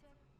Grazie.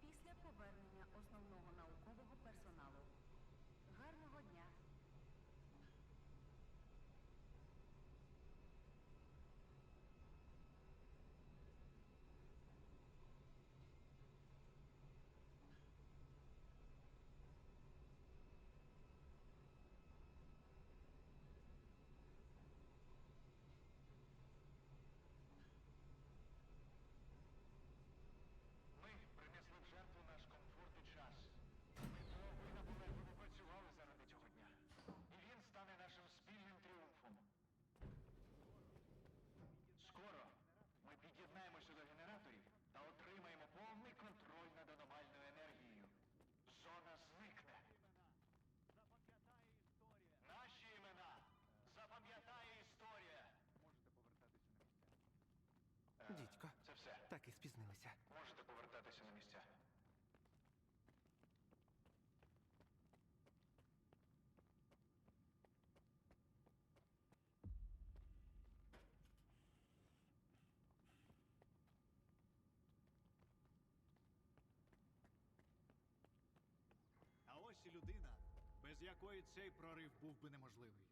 Без якої цей прорив був би неможливий.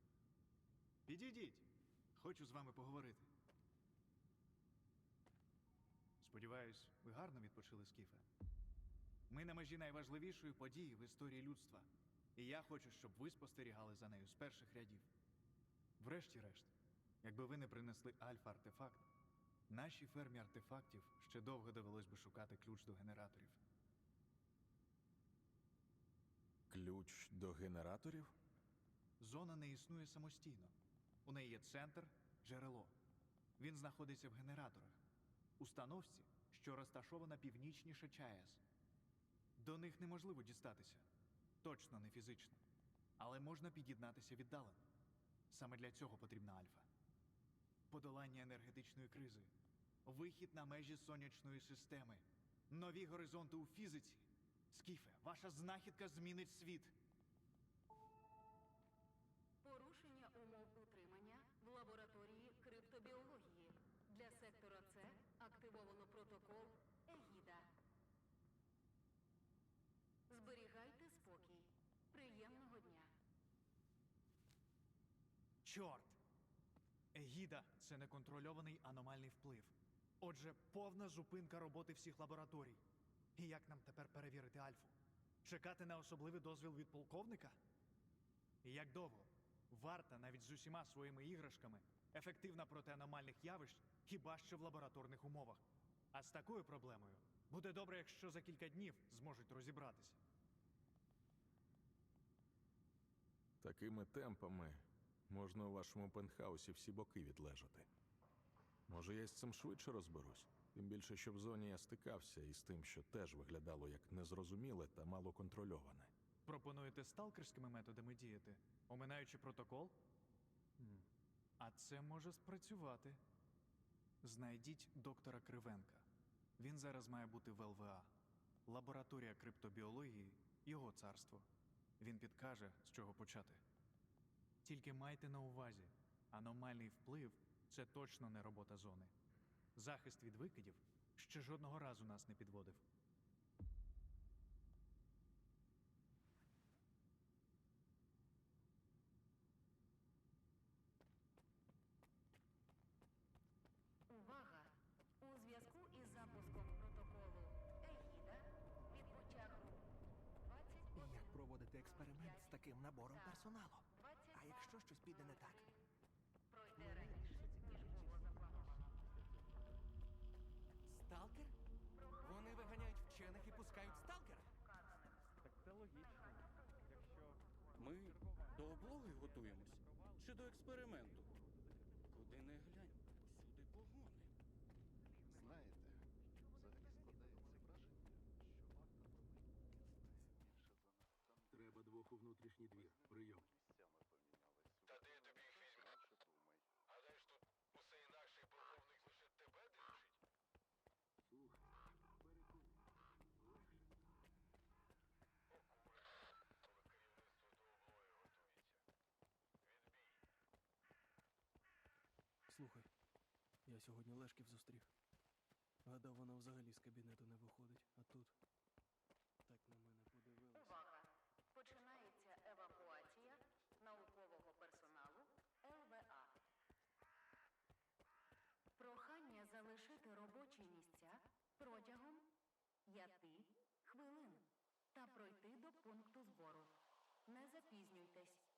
Підійдіть, хочу з вами поговорити. Сподіваюсь, ви гарно відпочили Скіфе. Ми на межі найважливішої події в історії людства, і я хочу, щоб ви спостерігали за нею з перших рядів. Врешті-решт, якби ви не принесли альфа-артефакт, нашій фермі артефактів ще довго довелось би шукати ключ до генераторів. Ключ до генераторів? Зона не існує самостійно. У неї є центр, джерело. Він знаходиться в генераторах, установці, що розташована північніше ЧАЕС. До них неможливо дістатися, точно не фізично, але можна під'єднатися віддалено. Саме для цього потрібна альфа. Подолання енергетичної кризи, вихід на межі сонячної системи, нові горизонти у фізиці. Скіфе, ваша знахідка змінить світ. Порушення умов утримання в лабораторії криптобіології. Для сектора С активовано протокол Егіда. Зберігайте спокій. Приємного дня. Чорт! Егіда це неконтрольований аномальний вплив. Отже, повна зупинка роботи всіх лабораторій. І як нам тепер перевірити Альфу? Чекати на особливий дозвіл від полковника? І як довго? Варта навіть з усіма своїми іграшками ефективна проти аномальних явищ хіба що в лабораторних умовах. А з такою проблемою буде добре, якщо за кілька днів зможуть розібратися. Такими темпами можна у вашому пентхаусі всі боки відлежати. Може, я з цим швидше розберусь? Тим більше, що в зоні я стикався із тим, що теж виглядало як незрозуміле та малоконтрольоване. Пропонуєте сталкерськими методами діяти, оминаючи протокол? А це може спрацювати. Знайдіть доктора Кривенка. Він зараз має бути в ЛВА. Лабораторія криптобіології його царство. Він підкаже, з чого почати. Тільки майте на увазі, аномальний вплив це точно не робота зони. Захист від викидів ще жодного разу нас не підводив. Увага! У зв'язку із запуском протоколу Егіда відбуття груп 21. Як проводити експеримент з таким набором персоналу? 22. А якщо щось піде не так? Пройде до облоги готуємось чи до експерименту? Куди не глянь, всюди погони. Знаєте, взагалі складається враження, що варто повинні більше за нас. Треба двох у внутрішній двір. Прийом. Я сьогодні Лешків зустрів. Гадав, вона взагалі з кабінету не виходить, а тут так на мене подивилася. Увага! Починається евакуація наукового персоналу ЛВА. Прохання залишити робочі місця протягом п'яти хвилин та пройти до пункту збору. Не запізнюйтесь.